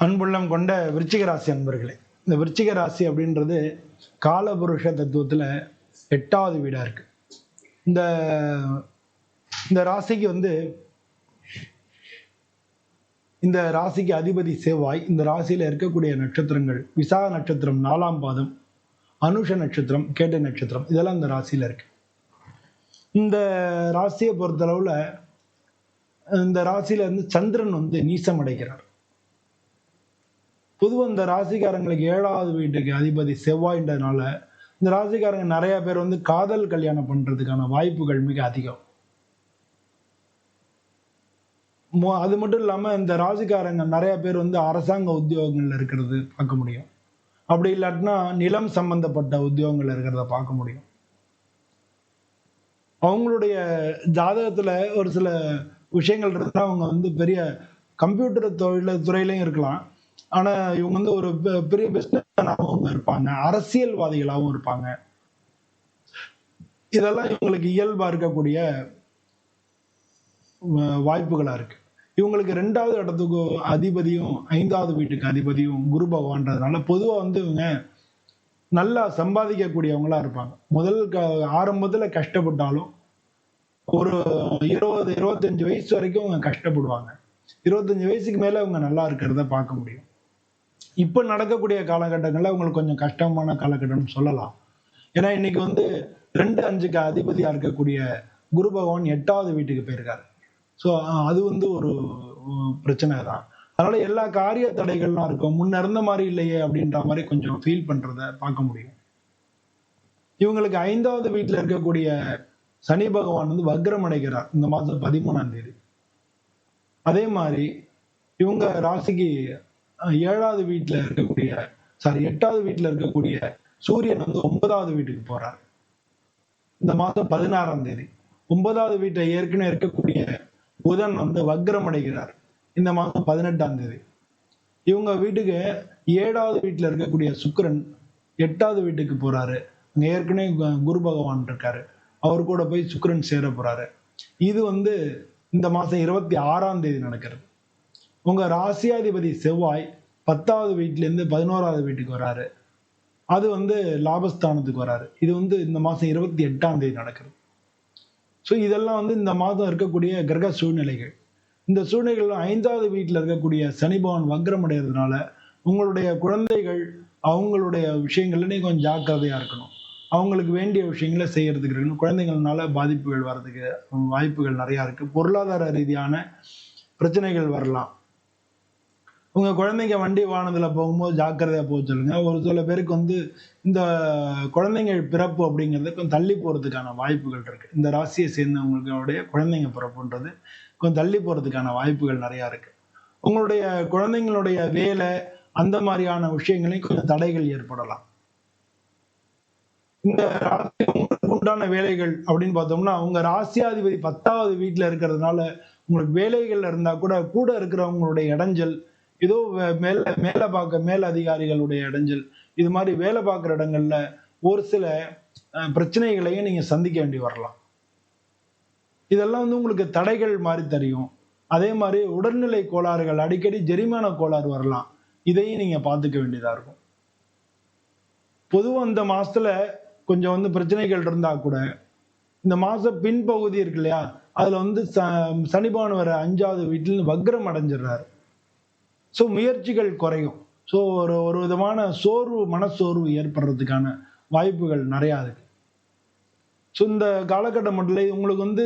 அன்புள்ளம் கொண்ட விருச்சிக ராசி அன்பர்களே இந்த விருச்சிக ராசி அப்படின்றது காலபுருஷ தத்துவத்தில் எட்டாவது வீடாக இருக்குது இந்த இந்த ராசிக்கு வந்து இந்த ராசிக்கு அதிபதி செவ்வாய் இந்த ராசியில் இருக்கக்கூடிய நட்சத்திரங்கள் விசாக நட்சத்திரம் நாலாம் பாதம் அனுஷ நட்சத்திரம் கேட்ட நட்சத்திரம் இதெல்லாம் இந்த ராசியில் இருக்கு. இந்த ராசியை பொறுத்தளவில் இந்த ராசியில இருந்து சந்திரன் வந்து நீசம் அடைகிறார் பொதுவாக இந்த ராசிக்காரங்களுக்கு ஏழாவது வீட்டுக்கு அதிபதி செவ்வாய்ன்றதுனால இந்த ராசிக்காரங்க நிறைய பேர் வந்து காதல் கல்யாணம் பண்றதுக்கான வாய்ப்புகள் மிக அதிகம். அது மட்டும் இல்லாம இந்த ராசிக்காரங்க நிறைய பேர் வந்து அரசாங்க உத்தியோகங்கள்ல இருக்கிறது பார்க்க முடியும். அப்படி இல்லாட்டினா நிலம் சம்பந்தப்பட்ட உத்தியோகங்கள்ல இருக்கிறத பார்க்க முடியும். அவங்களுடைய ஜாதகத்துல ஒரு சில விஷயங்கள் இருந்தா அவங்க வந்து பெரிய கம்ப்யூட்டர் தொழில துறையிலையும் இருக்கலாம். ஆனா இவங்க வந்து ஒரு பெ- பெரிய பிசினஸ் இருப்பாங்க. அரசியல்வாதிகளாகவும் இருப்பாங்க. இதெல்லாம் இவங்களுக்கு இயல்பா இருக்கக்கூடிய வாய்ப்புகளா இருக்கு. இவங்களுக்கு ரெண்டாவது இடத்துக்கு அதிபதியும் ஐந்தாவது வீட்டுக்கு அதிபதியும் குரு பகவான்றதுனால பொதுவா வந்து இவங்க நல்லா சம்பாதிக்கக்கூடியவங்களா இருப்பாங்க. முதல் க ஆரம்பத்துல கஷ்டப்பட்டாலும் ஒரு இருபது இருபத்தஞ்சு வயசு வரைக்கும் அவங்க கஷ்டப்படுவாங்க. இருபத்தஞ்சு வயசுக்கு மேல அவங்க நல்லா இருக்கிறத பார்க்க முடியும். இப்ப நடக்கக்கூடிய காலகட்டங்கள்ல உங்களுக்கு கொஞ்சம் கஷ்டமான காலகட்டம்னு சொல்லலாம். ஏன்னா இன்னைக்கு வந்து ரெண்டு அஞ்சுக்கு அதிபதியா இருக்கக்கூடிய குரு பகவான் எட்டாவது வீட்டுக்கு போயிருக்காரு. ஸோ அது வந்து ஒரு பிரச்சனை தான். அதனால எல்லா காரிய தடைகள்லாம் இருக்கும். முன்ன இருந்த மாதிரி இல்லையே அப்படின்ற மாதிரி கொஞ்சம் ஃபீல் பண்றத பார்க்க முடியும். இவங்களுக்கு ஐந்தாவது வீட்டுல இருக்கக்கூடிய சனி பகவான் வந்து வக்ரம் அடைகிறார். இந்த மாதம் பதிமூணாம் தேதி. அதே மாதிரி இவங்க ராசிக்கு ஏழாவது வீட்டுல இருக்கக்கூடிய சாரி எட்டாவது வீட்டுல இருக்கக்கூடிய சூரியன் வந்து ஒன்பதாவது வீட்டுக்கு போறார். இந்த மாதம் பதினாறாம் தேதி. ஒன்பதாவது வீட்டை ஏற்கனவே இருக்கக்கூடிய புதன் வந்து வக்ரம் அடைகிறார். இந்த மாதம் பதினெட்டாம் தேதி. இவங்க வீட்டுக்கு ஏழாவது வீட்டில் இருக்கக்கூடிய சுக்கரன் எட்டாவது வீட்டுக்கு போறாரு. அங்கே ஏற்கனவே கு- குரு பகவான் இருக்காரு. அவர் கூட போய் சுக்கரன் சேர போறாரு. இது வந்து இந்த மாதம் இருபத்தி ஆறாம் தேதி நடக்கிறது. உங்க ராசியாதிபதி செவ்வாய் பத்தாவது வீட்லேருந்து பதினோராவது வீட்டுக்கு வராரு. அது வந்து லாபஸ்தானத்துக்கு வராரு. இது வந்து இந்த மாதம் இருபத்தி எட்டாம் தேதி நடக்கிறது ஸோ இதெல்லாம் வந்து இந்த மாதம் இருக்கக்கூடிய கிரக சூழ்நிலைகள். இந்த சூழ்நிலைகள் ஐந்தாவது வீட்டில் இருக்கக்கூடிய சனிபவன் வக்ரம் அடைகிறதுனால உங்களுடைய குழந்தைகள் அவங்களுடைய விஷயங்கள்ல கொஞ்சம் ஜாக்கிரதையாக இருக்கணும். அவங்களுக்கு வேண்டிய விஷயங்களை செய்யறதுக்கு இருக்கணும். குழந்தைங்கள்னால பாதிப்புகள் வர்றதுக்கு வாய்ப்புகள் நிறையா இருக்குது பொருளாதார ரீதியான பிரச்சனைகள் வரலாம். உங்க குழந்தைங்க வண்டி வாகனத்தில் போகும்போது ஜாக்கிரதையாக போக சொல்லுங்க. ஒரு சில பேருக்கு வந்து இந்த குழந்தைங்க பிறப்பு அப்படிங்கிறது கொஞ்சம் தள்ளி போறதுக்கான வாய்ப்புகள் இருக்கு. இந்த ராசியை சேர்ந்தவங்களுடைய குழந்தைங்க பிறப்புன்றது கொஞ்சம் தள்ளி போறதுக்கான வாய்ப்புகள் நிறைய இருக்கு. உங்களுடைய குழந்தைங்களுடைய வேலை அந்த மாதிரியான விஷயங்களையும் கொஞ்சம் தடைகள் ஏற்படலாம். இந்த ராசி உங்களுக்கு உண்டான வேலைகள் அப்படின்னு பார்த்தோம்னா அவங்க ராசியாதிபதி பத்தாவது வீட்டுல இருக்கிறதுனால உங்களுக்கு வேலைகள்ல இருந்தா கூட கூட இருக்கிறவங்களுடைய இடைஞ்சல் ஏதோ மேல மேல பார்க்க மேல் அதிகாரிகளுடைய இடைஞ்சல். இது மாதிரி வேலை பார்க்குற இடங்கள்ல ஒரு சில பிரச்சனைகளையும் நீங்க சந்திக்க வேண்டி வரலாம். இதெல்லாம் வந்து உங்களுக்கு தடைகள் மாதிரி தெரியும். அதே மாதிரி உடல்நிலை கோளாறுகள் அடிக்கடி ஜெரிமான கோளாறு வரலாம். இதையும் நீங்க பார்த்துக்க வேண்டியதா இருக்கும். பொதுவாக இந்த மாசத்துல கொஞ்சம் வந்து பிரச்சனைகள் இருந்தா கூட இந்த மாச பின்பகுதி இருக்கு இல்லையா? அதுல வந்து ச- சனி வர அஞ்சாவது வீட்டில் வக்ரம் அடைஞ்சிடுறாரு. ஸோ முயற்சிகள் குறையும். ஸோ ஒரு ஒரு விதமான சோர்வு மனசோர்வு ஏற்படுறதுக்கான வாய்ப்புகள் நிறையா இருக்கு. ஸோ இந்த காலகட்டம் மட்டும் உங்களுக்கு வந்து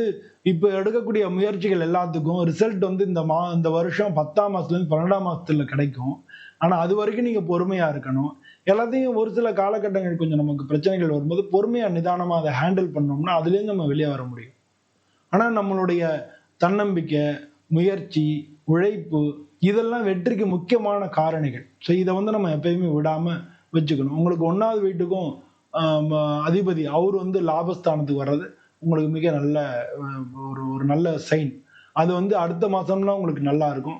இப்போ எடுக்கக்கூடிய முயற்சிகள் எல்லாத்துக்கும் ரிசல்ட் வந்து இந்த மா இந்த வருஷம் பத்தாம் மாசத்துலேருந்து பன்னெண்டாம் மாதத்தில் கிடைக்கும். ஆனால் அது வரைக்கும் நீங்கள் பொறுமையாக இருக்கணும். எல்லாத்தையும் ஒரு சில காலகட்டங்கள் கொஞ்சம் நமக்கு பிரச்சனைகள் வரும்போது பொறுமையாக நிதானமாக அதை ஹேண்டில் பண்ணோம்னா அதுலேருந்து நம்ம வெளியே வர முடியும். ஆனால் நம்மளுடைய தன்னம்பிக்கை முயற்சி உழைப்பு இதெல்லாம் வெற்றிக்கு முக்கியமான காரணிகள். ஸோ இதை வந்து நம்ம எப்பயுமே விடாமல் வச்சுக்கணும். உங்களுக்கு ஒன்றாவது வீட்டுக்கும் அதிபதி அவர் வந்து லாபஸ்தானத்துக்கு வர்றது உங்களுக்கு மிக நல்ல ஒரு ஒரு நல்ல சைன் அது வந்து அடுத்த மாதம்னா உங்களுக்கு நல்லா இருக்கும்.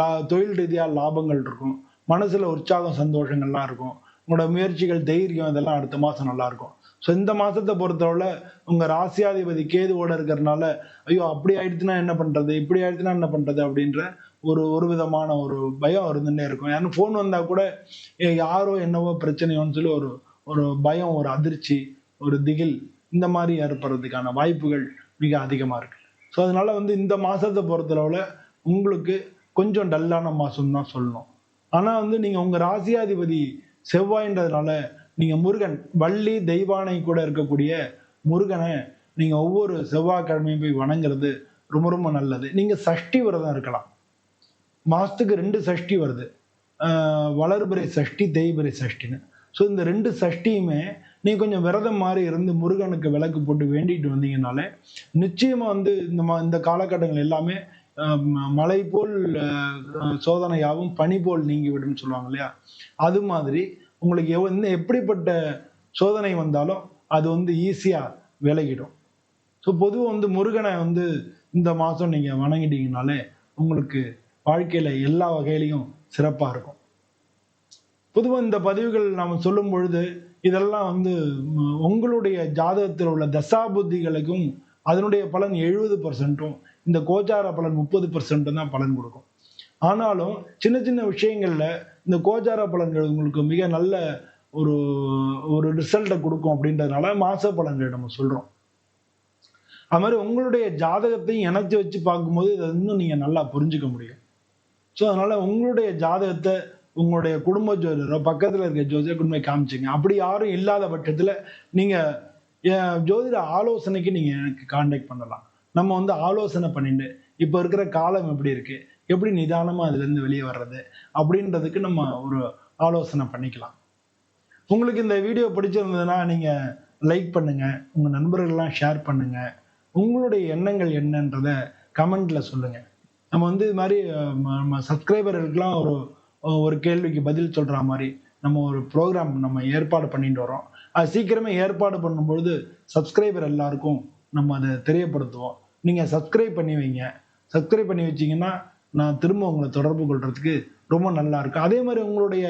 லா தொழில் ரீதியாக லாபங்கள் இருக்கும். மனசில் உற்சாகம் சந்தோஷங்கள்லாம் இருக்கும். உங்களோட முயற்சிகள் தைரியம் இதெல்லாம் அடுத்த மாதம் நல்லாயிருக்கும் ஸோ இந்த மாதத்தை பொறுத்தவரை உங்கள் ராசியாதிபதி கேதுவோட இருக்கிறனால ஐயோ அப்படி ஆயிடுச்சுன்னா என்ன பண்றது? இப்படி ஆயிடுச்சுன்னா என்ன பண்றது? அப்படின்ற ஒரு ஒரு விதமான ஒரு பயம் இருந்துட்டே இருக்கும். யாரும் ஃபோன் வந்தால் கூட யாரோ என்னவோ பிரச்சனையோன்னு சொல்லி ஒரு ஒரு பயம் ஒரு அதிர்ச்சி ஒரு திகில் இந்த மாதிரி ஏற்படுறதுக்கான வாய்ப்புகள் மிக அதிகமாக இருக்கு. ஸோ அதனால வந்து இந்த மாதத்தை பொறுத்தளவில் உங்களுக்கு கொஞ்சம் டல்லான மாசம் தான் சொல்லணும். ஆனால் வந்து நீங்கள் உங்கள் ராசியாதிபதி செவ்வாயின்றதுனால நீங்க முருகன் வள்ளி தெய்வானை கூட இருக்கக்கூடிய முருகனை நீங்க ஒவ்வொரு செவ்வாய்க்கிழமையும் போய் வணங்குறது ரொம்ப ரொம்ப நல்லது. நீங்க சஷ்டி விரதம் இருக்கலாம். மாசத்துக்கு ரெண்டு சஷ்டி வருது. வளர்பிறை சஷ்டி தேய்பிறை சஷ்டின்னு. ஸோ இந்த ரெண்டு சஷ்டியுமே நீ கொஞ்சம் விரதம் மாதிரி இருந்து முருகனுக்கு விளக்கு போட்டு வேண்டிட்டு வந்தீங்கனாலே நிச்சயமா வந்து இந்த மா இந்த காலகட்டங்கள் எல்லாமே மலை போல் சோதனையாகவும் பனி போல் நீங்கி விடும்னு சொல்லுவாங்க இல்லையா? அது மாதிரி உங்களுக்கு எவ் என்ன எப்படிப்பட்ட சோதனை வந்தாலும் அது வந்து ஈஸியாக விலகிடும். ஸோ பொதுவாக வந்து முருகனை வந்து இந்த மாதம் நீங்கள் வணங்கிட்டீங்கனாலே உங்களுக்கு வாழ்க்கையில் எல்லா வகையிலையும் சிறப்பாக இருக்கும். பொதுவாக இந்த பதிவுகள் நாம் சொல்லும் பொழுது இதெல்லாம் வந்து உங்களுடைய ஜாதகத்தில் உள்ள தசா புத்திகளுக்கும் அதனுடைய பலன் எழுபது பர்சன்ட்டும் இந்த கோச்சார பலன் முப்பது பர்சன்ட்டும் தான் பலன் கொடுக்கும். ஆனாலும் சின்ன சின்ன விஷயங்களில் இந்த கோச்சார பலன்கள் உங்களுக்கு மிக நல்ல ஒரு ஒரு ரிசல்ட்டை கொடுக்கும் அப்படின்றதுனால மாச பலன்கள் நம்ம சொல்கிறோம் அது மாதிரி உங்களுடைய ஜாதகத்தையும் இணைச்சி வச்சு பார்க்கும்போது இதை இன்னும் நீங்கள் நல்லா புரிஞ்சுக்க முடியும். ஸோ அதனால் உங்களுடைய ஜாதகத்தை உங்களுடைய குடும்ப ஜோதிடரோ பக்கத்தில் இருக்க ஜோதிடர் கொண்டு போய் காமிச்சிங்க. அப்படி யாரும் இல்லாத பட்சத்தில் நீங்கள் என் ஜோதிட ஆலோசனைக்கு நீங்கள் எனக்கு காண்டாக்ட் பண்ணலாம். நம்ம வந்து ஆலோசனை பண்ணிட்டு இப்போ இருக்கிற காலம் எப்படி இருக்குது எப்படி நிதானமாக அதுலேருந்து வெளியே வர்றது அப்படின்றதுக்கு நம்ம ஒரு ஆலோசனை பண்ணிக்கலாம். உங்களுக்கு இந்த வீடியோ பிடிச்சிருந்ததுன்னா நீங்கள் லைக் பண்ணுங்கள் உங்கள் நண்பர்கள்லாம் ஷேர் பண்ணுங்கள் உங்களுடைய எண்ணங்கள் என்னன்றத கமெண்டில் சொல்லுங்கள் நம்ம வந்து இது மாதிரி நம்ம சப்ஸ்கிரைபர்களுக்கெலாம் ஒரு ஒரு கேள்விக்கு பதில் சொல்கிற மாதிரி நம்ம ஒரு ப்ரோக்ராம் நம்ம ஏற்பாடு பண்ணிட்டு வரோம் அது சீக்கிரமே ஏற்பாடு பண்ணும்பொழுது சப்ஸ்கிரைபர் எல்லாருக்கும் நம்ம அதை தெரியப்படுத்துவோம். நீங்கள் சப்ஸ்கிரைப் பண்ணி வைங்க. சப்ஸ்கிரைப் பண்ணி வச்சிங்கன்னா நான் திரும்ப உங்களை தொடர்பு கொள்றதுக்கு ரொம்ப நல்லா இருக்கும் அதே மாதிரி உங்களுடைய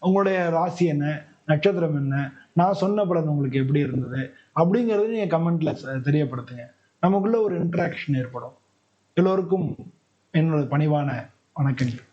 உங்களுடைய ராசி என்ன? நட்சத்திரம் என்ன? நான் சொன்ன படம் உங்களுக்கு எப்படி இருந்தது? அப்படிங்கறத நீங்க கமெண்ட்ல தெரியப்படுத்துங்க. நமக்குள்ள ஒரு இன்ட்ராக்ஷன் ஏற்படும். எல்லோருக்கும் என்னோட பணிவான வணக்கங்கள்.